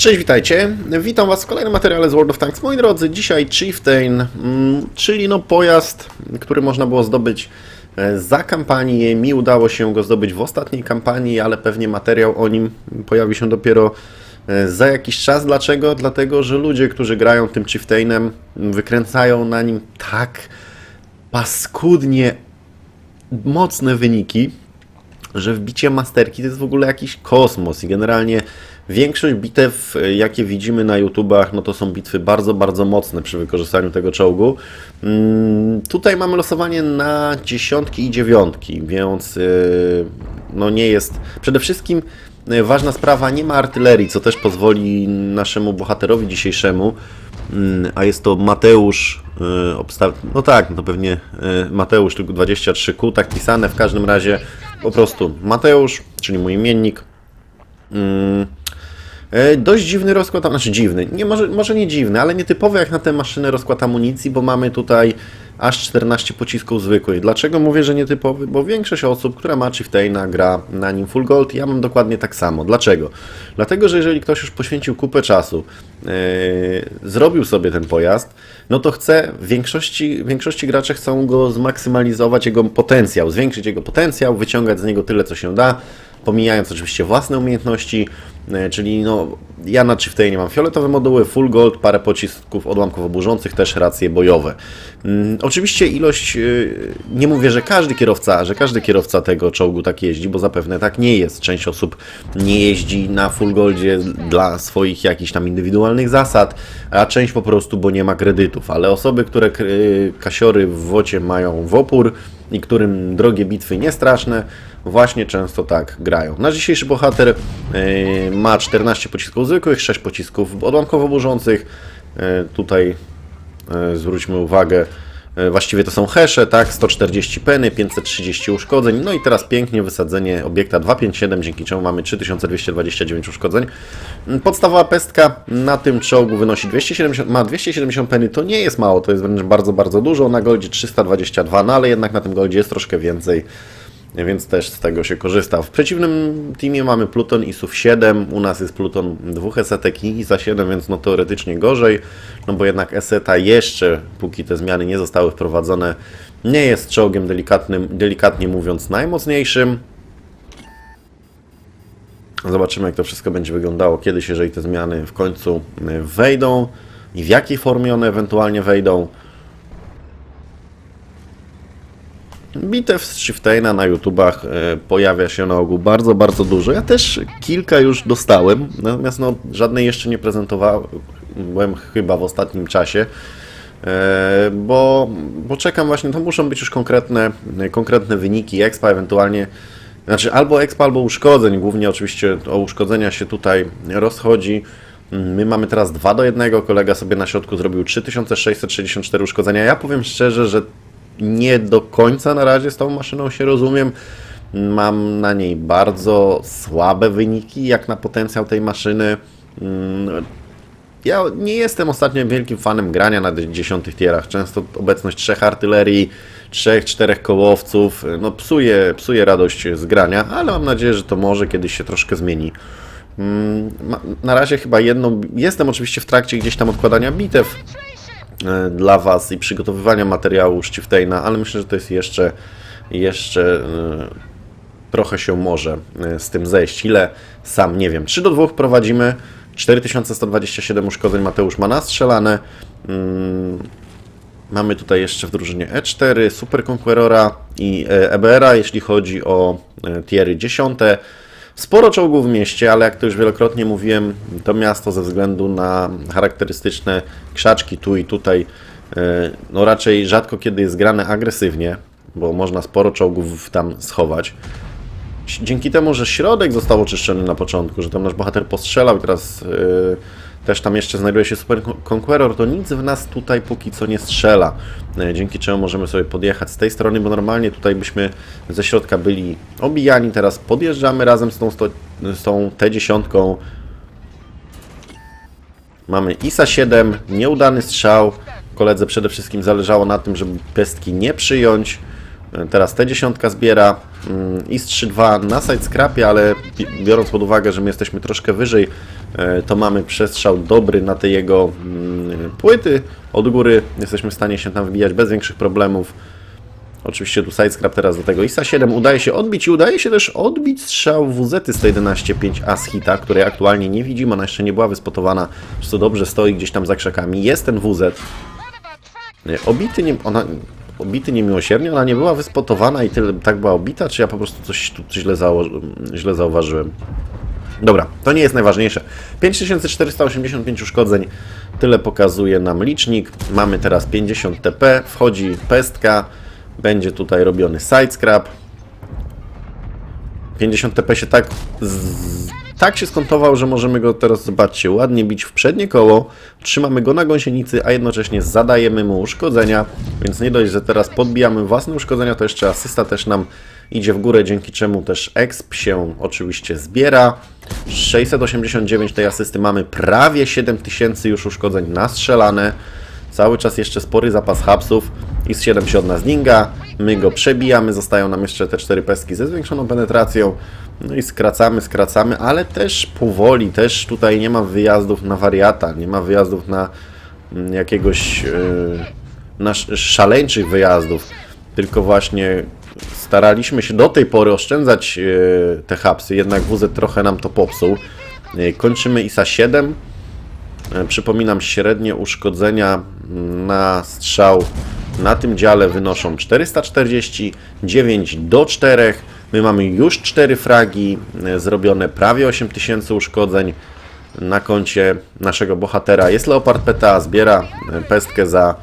Cześć, witajcie. Witam Was w kolejnym materiale z World of Tanks. Moi drodzy, dzisiaj Chieftain, mm, czyli no pojazd, który można było zdobyć e, za kampanię. Mi udało się go zdobyć w ostatniej kampanii, ale pewnie materiał o nim pojawi się dopiero e, za jakiś czas. Dlaczego? Dlatego, że ludzie, którzy grają tym Chieftainem, wykręcają na nim tak paskudnie mocne wyniki, że wbicie masterki to jest w ogóle jakiś kosmos i generalnie większość bitew, e, jakie widzimy na YouTubach, no to są bitwy bardzo, bardzo mocne przy wykorzystaniu tego czołgu. Mm, Tutaj mamy losowanie na dziesiątki i dziewiątki, więc e, no nie jest... Przede wszystkim e, ważna sprawa, nie ma artylerii, co też pozwoli naszemu bohaterowi dzisiejszemu, mm, a jest to Mateusz, no tak, no to pewnie e, Mateusz, tylko 23Q, tak pisane, w każdym razie po prostu Mateusz, czyli mój imiennik. E, Dość dziwny rozkład, znaczy dziwny, nie, może, może nie dziwny, ale nietypowy jak na tę maszynę rozkład amunicji, bo mamy tutaj aż 14 pocisków zwykłych. Dlaczego mówię, że nietypowy? Bo większość osób, która ma Chieftaina, gra na nim full gold, ja mam dokładnie tak samo. Dlaczego? Dlatego, że jeżeli ktoś już poświęcił kupę czasu, e, zrobił sobie ten pojazd, no to chce, w większości, większości graczy chcą go zmaksymalizować, jego potencjał, zwiększyć jego potencjał, wyciągać z niego tyle, co się da, pomijając oczywiście własne umiejętności, czyli no, ja na Chieftainie mam fioletowe moduły, full gold, parę pocisków odłamków oburzących, też racje bojowe. Mm, Oczywiście ilość, e, nie mówię, że każdy kierowca, że każdy kierowca tego czołgu tak jeździ, bo zapewne tak nie jest. Część osób nie jeździ na full goldzie dla swoich jakichś tam indywidualnych zasad, a część po prostu, bo nie ma kredytów, ale osoby, które k- kasiory w wocie mają w opór, i którym drogie bitwy nie straszne, właśnie często tak grają. Nasz dzisiejszy bohater e, ma 14 pocisków zwykłych, 6 pocisków odłamkowo burzących. E, tutaj e, zwróćmy uwagę, e, właściwie to są hesze, tak, 140 peny, 530 uszkodzeń, no i teraz pięknie wysadzenie obiekta 257, dzięki czemu mamy 3229 uszkodzeń. Mm, Podstawowa pestka na tym czołgu wynosi 270, ma 270 peny, to nie jest mało, to jest wręcz bardzo, bardzo dużo, na goldzie 322, no ale jednak na tym goldzie jest troszkę więcej, więc też z tego się korzysta. W przeciwnym teamie mamy Pluton i SUV 7, u nas jest Pluton dwóch esetek i za 7, więc no teoretycznie gorzej, no bo jednak eseta jeszcze, póki te zmiany nie zostały wprowadzone, nie jest czołgiem delikatnym, delikatnie mówiąc najmocniejszym. Zobaczymy, jak to wszystko będzie wyglądało kiedyś, jeżeli te zmiany w końcu wejdą i w jakiej formie one ewentualnie wejdą. Bitew z Chieftaina na YouTubach e, pojawia się na ogół bardzo, bardzo dużo. Ja też kilka już dostałem, natomiast no, żadnej jeszcze nie prezentowałem chyba w ostatnim czasie. E, Bo, bo czekam właśnie, to muszą być już konkretne, konkretne wyniki expa, ewentualnie znaczy albo expa, albo uszkodzeń. Głównie oczywiście o uszkodzenia się tutaj rozchodzi. My mamy teraz 2 do 1. Kolega sobie na środku zrobił 3664 uszkodzenia. Ja powiem szczerze, że nie do końca na razie z tą maszyną się rozumiem. Mam na niej bardzo słabe wyniki, jak na potencjał tej maszyny. Mm, Ja nie jestem ostatnio wielkim fanem grania na dziesiątych tierach. Często obecność trzech artylerii, trzech, czterech kołowców, no psuje, psuje radość z grania, ale mam nadzieję, że to może kiedyś się troszkę zmieni. Mm, Na razie chyba jedną. Jestem oczywiście w trakcie gdzieś tam odkładania bitew dla Was i przygotowywania materiału Chieftaina, ale myślę, że to jest jeszcze, jeszcze e, trochę się może e, z tym zejść. Ile? Sam nie wiem. 3 do 2 prowadzimy. 4127 uszkodzeń Mateusz ma nastrzelane. Mm, Mamy tutaj jeszcze w drużynie E4, Super Conquerora i e, EBR-a, jeśli chodzi o e, tiery 10. Sporo czołgów w mieście, ale jak to już wielokrotnie mówiłem, to miasto ze względu na charakterystyczne krzaczki tu i tutaj, e, no raczej rzadko kiedy jest grane agresywnie, bo można sporo czołgów tam schować. Dzięki temu, że środek został oczyszczony na początku, że tam nasz bohater postrzelał i teraz yy, też tam jeszcze znajduje się Super Conqueror, to nic w nas tutaj póki co nie strzela. Yy, dzięki czemu możemy sobie podjechać z tej strony, bo normalnie tutaj byśmy ze środka byli obijani. Teraz podjeżdżamy razem z tą, tą T10. Mamy ISA 7, nieudany strzał. Koledze przede wszystkim zależało na tym, żeby pestki nie przyjąć. E, Teraz T10 zbiera mm, IS-3-2 na side scrapie, ale bi- biorąc pod uwagę, że my jesteśmy troszkę wyżej, e, to mamy przestrzał dobry na te jego mm, płyty. Od góry jesteśmy w stanie się tam wbijać bez większych problemów. Oczywiście tu sidescrap teraz do tego ISA 7 udaje się odbić i udaje się też odbić strzał WZ z 115.5A z hita, której aktualnie nie widzimy, ona jeszcze nie była wyspotowana, co dobrze stoi gdzieś tam za krzakami. Jest ten WZ. Nie, Obity, nie, ona, obity niemiłosiernie, ona nie była wyspotowana i tyle, tak była obita, czy ja po prostu coś tu źle, zało, źle zauważyłem? Dobra, to nie jest najważniejsze. 5485 uszkodzeń, tyle pokazuje nam licznik. Mamy teraz 50 TP, wchodzi pestka, będzie tutaj robiony side scrap. 50 TP się tak, tak się skontował, że możemy go teraz, zobaczcie, ładnie bić w przednie koło, trzymamy go na gąsienicy, a jednocześnie zadajemy mu uszkodzenia, więc nie dość, że teraz podbijamy własne uszkodzenia, to jeszcze asysta też nam idzie w górę, dzięki czemu też exp się oczywiście zbiera. 689 tej asysty mamy, prawie 7000 już uszkodzeń nastrzelane. Cały czas jeszcze spory zapas hapsów i z 7 się od nas dinga. My go przebijamy, zostają nam jeszcze te 4 pestki ze zwiększoną penetracją. No i skracamy, skracamy, ale też powoli, też tutaj nie ma wyjazdów na wariata, nie ma wyjazdów na mm, jakiegoś yy, na sz- szaleńczych wyjazdów, tylko właśnie staraliśmy się do tej pory oszczędzać yy, te hapsy, jednak WZ trochę nam to popsuł. Yy, kończymy ISA 7, E, Przypominam, średnie uszkodzenia na strzał na tym dziale wynoszą 440, 9 do 4. My mamy już 4 fragi, e, zrobione prawie 8000 uszkodzeń na koncie naszego bohatera. Jest Leopard PTA, zbiera e, pestkę za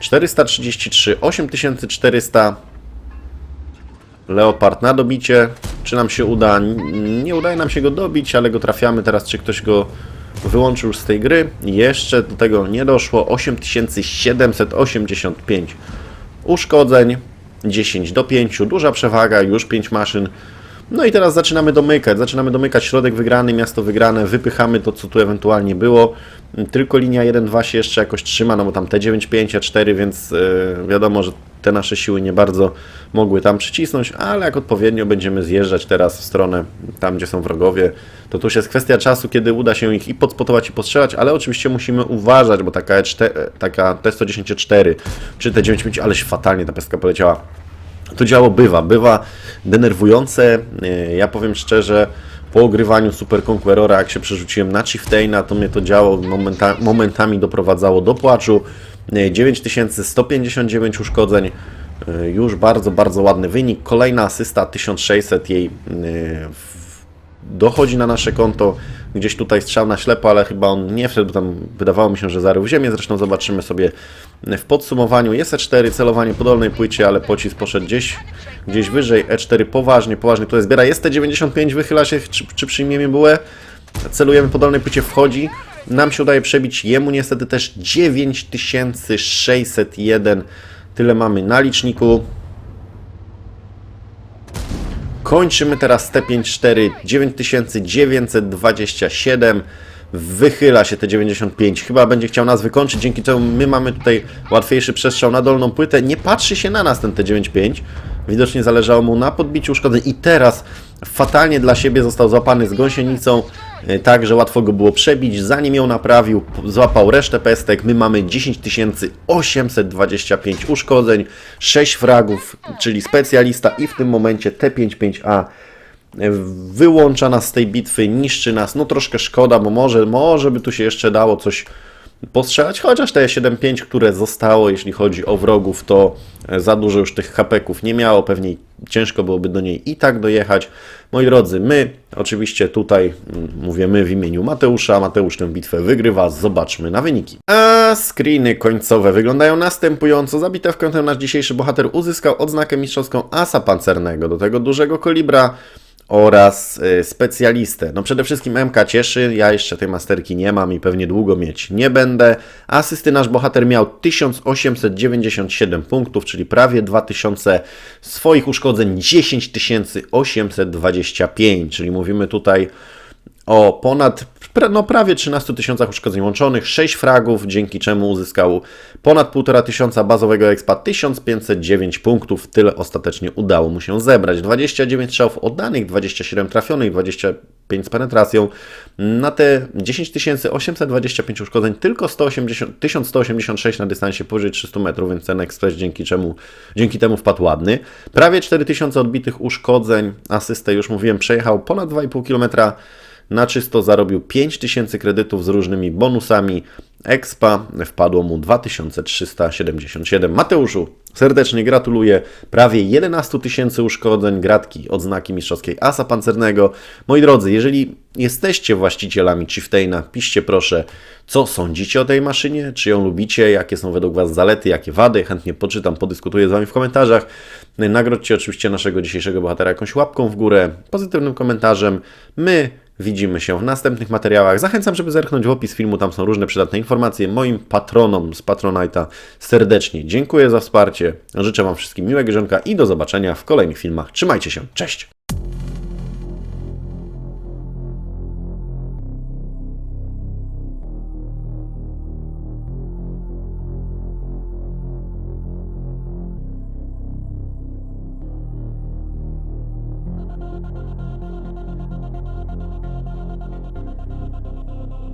433, 8400. Leopard na dobicie. Czy nam się uda? Nie udaje nam się go dobić, ale go trafiamy teraz. Czy ktoś go wyłączył z tej gry? Jeszcze do tego nie doszło. 8785 uszkodzeń. 10 do 5. Duża przewaga, już 5 maszyn. No i teraz zaczynamy domykać. Zaczynamy domykać środek wygrany, miasto wygrane. Wypychamy to, co tu ewentualnie było. Tylko linia 1-2 się jeszcze jakoś trzyma, no bo tam te 9-5, a 4, więc yy, wiadomo, że te nasze siły nie bardzo mogły tam przycisnąć, ale jak odpowiednio będziemy zjeżdżać teraz w stronę tam, gdzie są wrogowie, to tu już jest kwestia czasu, kiedy uda się ich i podspotować i postrzelać, ale oczywiście musimy uważać, bo taka, E4, taka T-110-4 czy T-95, aleś fatalnie ta pestka poleciała, to działo bywa, bywa denerwujące. Yy, Ja powiem szczerze, po ogrywaniu Super Conquerora, jak się przerzuciłem na Chieftaina, to mnie to działo momenta, momentami doprowadzało do płaczu. Yy, 9159 uszkodzeń, yy, już bardzo, bardzo ładny wynik. Kolejna asysta, 1600 jej w- dochodzi na nasze konto. Gdzieś tutaj strzał na ślepo, ale chyba on nie wszedł, tam wydawało mi się, że zarył w ziemię. Zresztą zobaczymy sobie w podsumowaniu. Jest E4, celowanie po dolnej płycie, ale pocisk poszedł gdzieś, gdzieś wyżej. E4 poważnie, poważnie tutaj zbiera. Jest T95, wychyla się, czy, czy przyjmiemy bułę. Celujemy po dolnej płycie, wchodzi. Nam się udaje przebić, jemu niestety też 9601. Tyle mamy na liczniku. Kończymy teraz T54 9927. Wychyla się te 95. Chyba będzie chciał nas wykończyć, dzięki czemu my mamy tutaj łatwiejszy przestrzał na dolną płytę. Nie patrzy się na nas ten T95. Widocznie zależało mu na podbiciu uszkodzeń i teraz fatalnie dla siebie został złapany z gąsienicą, tak, że łatwo go było przebić. Zanim ją naprawił, złapał resztę pestek. My mamy 10 825 uszkodzeń, 6 fragów, czyli specjalista i w tym momencie T55A wyłącza nas z tej bitwy, niszczy nas. No troszkę szkoda, bo może, może by tu się jeszcze dało coś postrzelać, chociaż te 7-5, które zostało, jeśli chodzi o wrogów, to e, za dużo już tych hapeków nie miało, pewnie ciężko byłoby do niej i tak dojechać. Moi drodzy, my, oczywiście tutaj mm, mówię my w imieniu Mateusza, Mateusz tę bitwę wygrywa, zobaczmy na wyniki. A screeny końcowe wyglądają następująco. Za bitewkę tę nasz dzisiejszy bohater uzyskał odznakę mistrzowską asa pancernego, do tego dużego kolibra, oraz y, specjalistę. No przede wszystkim MK cieszy, ja jeszcze tej masterki nie mam i pewnie długo mieć nie będę. Asysty nasz bohater miał 1897 punktów, czyli prawie 2000 swoich uszkodzeń 10825, czyli mówimy tutaj o ponad, no prawie 13 tysiącach uszkodzeń łączonych, 6 fragów, dzięki czemu uzyskał ponad 1,5 tysiąca bazowego expa, 1509 punktów, tyle ostatecznie udało mu się zebrać. 29 strzałów oddanych, 27 trafionych, 25 z penetracją. Na te 10 825 uszkodzeń tylko 180, 1186 na dystansie powyżej 300 metrów, więc ten ekspres dzięki czemu, dzięki temu wpadł ładny. Prawie 4000 odbitych uszkodzeń, asystę już mówiłem, przejechał ponad 2,5 km na czysto zarobił 5000 kredytów z różnymi bonusami. Expa wpadło mu 2377. Mateuszu, serdecznie gratuluję. Prawie 11 tysięcy uszkodzeń, gratki, odznaki mistrzowskiej asa pancernego. Moi drodzy, jeżeli jesteście właścicielami Chieftaina, piszcie proszę, co sądzicie o tej maszynie, czy ją lubicie, jakie są według Was zalety, jakie wady. Chętnie poczytam, podyskutuję z Wami w komentarzach. Nagrodźcie oczywiście naszego dzisiejszego bohatera jakąś łapką w górę, pozytywnym komentarzem. My Widzimy się w następnych materiałach. Zachęcam, żeby zerknąć w opis filmu, tam są różne przydatne informacje. Moim patronom z Patronite'a serdecznie dziękuję za wsparcie. Życzę Wam wszystkim miłego żonka i do zobaczenia w kolejnych filmach. Trzymajcie się, cześć!